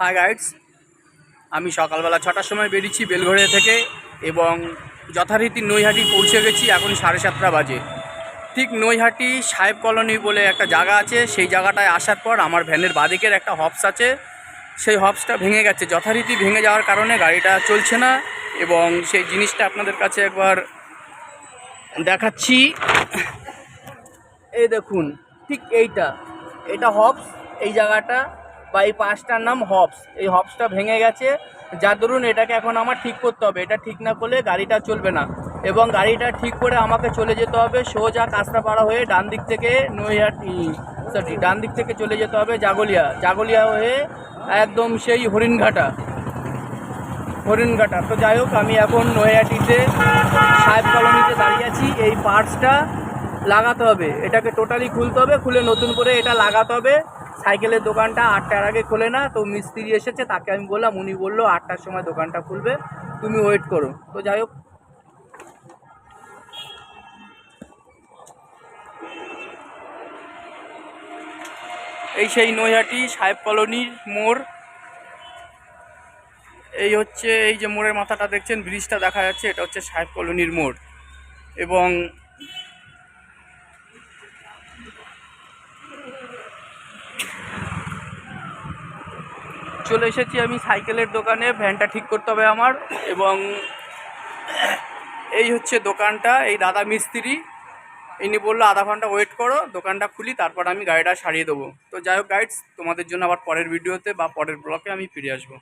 High guides আমি সকালবেলা ছটার সময় বেরিয়েছি বেলঘড়িয়া থেকে এবং যথারীতি নৈহাটি পৌঁছে গেছি এখন সাড়ে সাতটা বাজে। ঠিক নৈহাটি সাহেব কলোনি বলে একটা জায়গা আছে, সেই জায়গাটায় আসার পর আমার ভ্যানের বাদিকের একটা হবস আছে। সেই হবসটা ভেঙে গেছে। যথারীতি ভেঙে যাওয়ার কারণে গাড়িটা চলছে না এবং সেই জিনিসটা আপনাদের কাছে একবার দেখাচ্ছি। এই দেখুন, ঠিক এইটা। এটা হবস এই জায়গাটা। বা এই পাঁচটার নাম হবস এই হবসটা ভেঙে গেছে। যার দরুন এটাকে এখন আমার ঠিক করতে হবে। এটা ঠিক না করলে গাড়িটা চলবে না। এবং গাড়িটা ঠিক করে আমাকে চলে যেতে হবে সোজা কাঁচরাপাড়া হয়ে ডান দিক থেকে নৈহাটি সরি ডান দিক থেকে চলে যেতে হবে জাগলিয়া। জাগলিয়া হয়ে একদম সেই হরিণঘাটা। হরিণঘাটা। তো যাই হোক, আমি এখন নৈহাটিতে সাহেব কলোনিতে দাঁড়িয়ে আছি। এই পার্টসটা লাগাতে হবে। এটাকে টোটালি খুলতে হবে। খুলে নতুন করে এটা লাগাতে হবে। সাইকেলের দোকানটা আটটার আগে খোলে না, তো মিস্ত্রি এসেছে, তাকে আমি বললাম, উনি বলল আটটার সময় দোকানটা খুলবে, তুমি ওয়েট করো। তো যাই হোক। এই সেই নৈহাটি সাহেব কলোনির মোড়। এই হচ্ছে, এই যে মোড়ের মাথাটা দেখছেন ব্রিজটা দেখা যাচ্ছে, এটা হচ্ছে সাহেব কলোনির মোড়। এবং চলে এসেছি আমি সাইকেলের দোকানে, ভ্যানটা ঠিক করতে হবে আমার এবং এই হচ্ছে দোকানটা, এই দাদা মিস্ত্রি, ইনি বলল, আধা ঘণ্টা ওয়েট করো, দোকানটা খুলি, তারপর আমি গাড়িটা সারিয়ে দেবো। তো যাই হোক গাইডস তোমাদের জন্য আবার পরের ভিডিওতে বা পরের ব্লকে আমি ফিরে আসব।